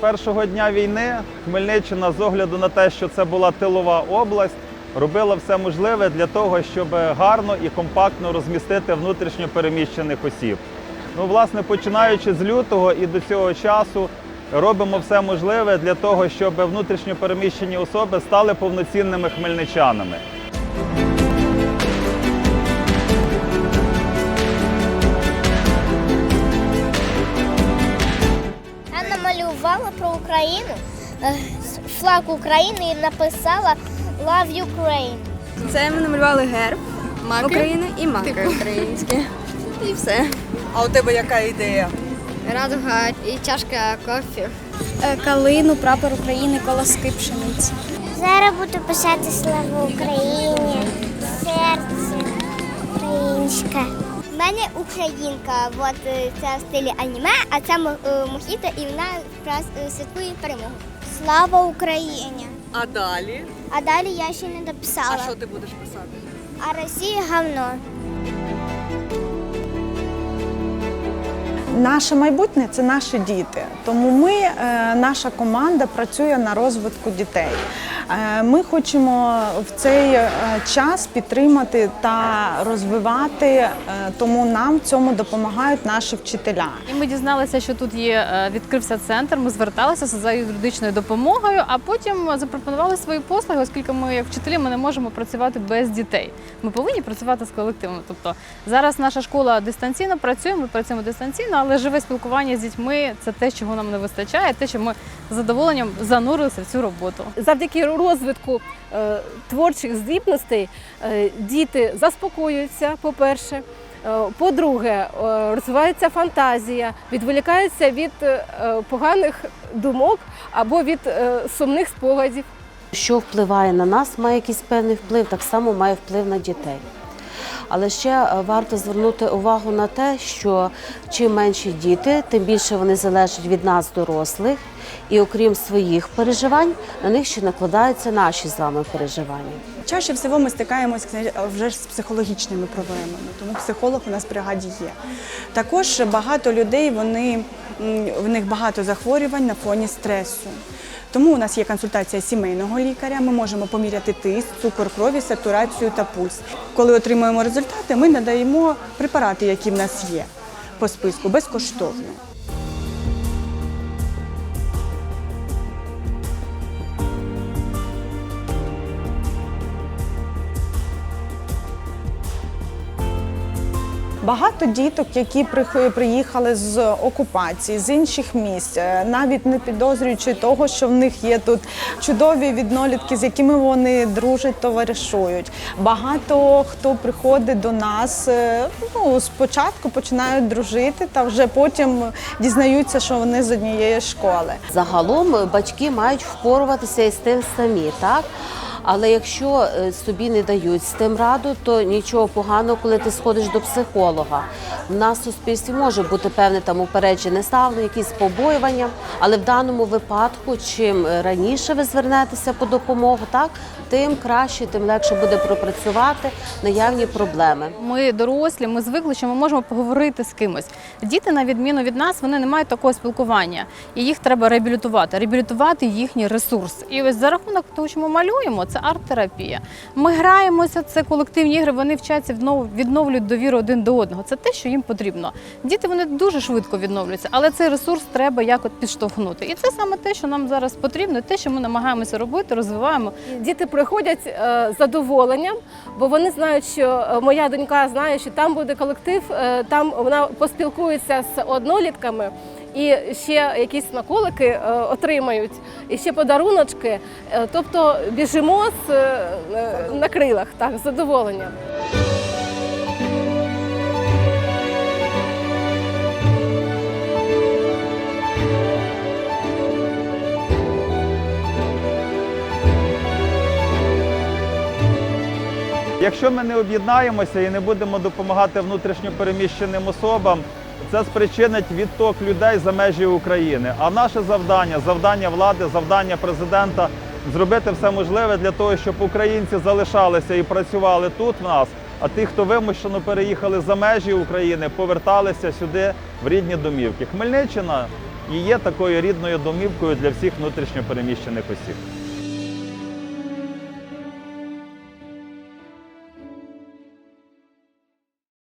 першого дня війни Хмельниччина з огляду на те, що це була тилова область, робила все можливе для того, щоб гарно і компактно розмістити внутрішньо переміщених осіб. Ну, власне, починаючи з лютого і до цього часу робимо все можливе для того, щоб внутрішньо переміщені особи стали повноцінними хмельничанами. Україну, е, флаг України і написала Love Ukraine. Це ми намалювали герб Маки? України і маки Типу. українські. І все. А у тебе яка ідея? Радуга і чашка кофі. Е, Калину, прапор України, колоски пшениці. Зараз буду писати Слава Україні, серце українське. Мене українка, от це в стилі аніме, а це мо- е, і вона якраз е, святкує перемогу. Слава Україні! А далі? А далі я ще не дописала. А що ти будеш писати? А Росія говно. Наше майбутнє це наші діти. Тому ми, е, наша команда працює на розвитку дітей. Е, Ми хочемо в цей е, час підтримати та розвивати, е, тому нам в цьому допомагають наші вчителя. І ми дізналися, що тут є відкрився центр. Ми зверталися за юридичною допомогою, а потім запропонували свої послуги, оскільки ми, як вчителі, ми не можемо працювати без дітей. Ми повинні працювати з колективом. Тобто зараз наша школа дистанційно працює, ми працюємо дистанційно, але живе спілкування з дітьми це те, чого нам не вистачає, те, що ми з задоволенням занурилися в цю роботу. завдяки розвитку е, творчих здібностей е, діти заспокоюються, по-перше. Е, По-друге, розвивається фантазія, відволікаються від поганих думок або від сумних спогадів. Що впливає на нас, має якийсь певний вплив, так само має вплив на дітей. Але ще е, варто звернути увагу на те, що чим менші діти, тим більше вони залежать від нас, дорослих, і окрім своїх переживань, на них ще накладаються наші з вами переживання. Чаще всього ми стикаємось вже з психологічними проблемами, тому психолог у нас в бригаді є. Також багато людей, вони, в них багато захворювань на фоні стресу. Тому у нас є консультація сімейного лікаря. Ми можемо поміряти тиск, цукор крові, сатурацію та пульс. Коли отримуємо результати, ми надаємо препарати, які в нас є по списку, безкоштовно. Багато діток, які приїхали з окупації, з інших місць, е, навіть не підозрюючи того, що в них є тут чудові віднолітки, з якими вони дружать, товаришують. Багато хто приходить до нас, е, ну спочатку починають дружити, та вже потім дізнаються, що вони з однієї школи. Загалом е, батьки мають впоруватися із тим самі, так? Але якщо е, собі не дають з тим раду, то нічого поганого, коли ти сходиш до психолога. В нас в суспільстві може бути певне там упереджене ставлення, якісь побоювання, але в даному випадку, чим раніше ви звернетеся по допомогу, так тим краще, тим легше буде пропрацювати наявні проблеми. Ми дорослі, ми звикли, що ми можемо поговорити з кимось. Діти, на відміну від нас, вони не мають такого спілкування, і їх треба реабілітувати, реабілітувати їхній ресурс. І ось за рахунок того, що ми малюємо, це арт-терапія. Ми граємося, це колективні ігри. Вони вчаться віднов- відновлюють довіру один до одного. Це те, що їм потрібно. Діти вони дуже швидко відновлюються, але цей ресурс треба якось підштовхнути. І це саме те, що нам зараз потрібно, те, що ми намагаємося робити, розвиваємо. Діти приходять е, з задоволенням, бо вони знають, що е, моя донька знає, що там буде колектив, е, там вона поспілкується з однолітками. І ще якісь смаколики е, отримають, і ще подаруночки. Е, тобто біжимо з, е, на крилах, так, з задоволенням. Якщо ми не об'єднаємося і не будемо допомагати внутрішньо переміщеним особам, це спричинить відток людей за межі України. А наше завдання, завдання влади, завдання президента зробити все можливе для того, щоб українці залишалися і працювали тут в нас. А ті, хто вимушено переїхали за межі України, поверталися сюди в рідні домівки. Хмельниччина і є такою рідною домівкою для всіх внутрішньо переміщених осіб.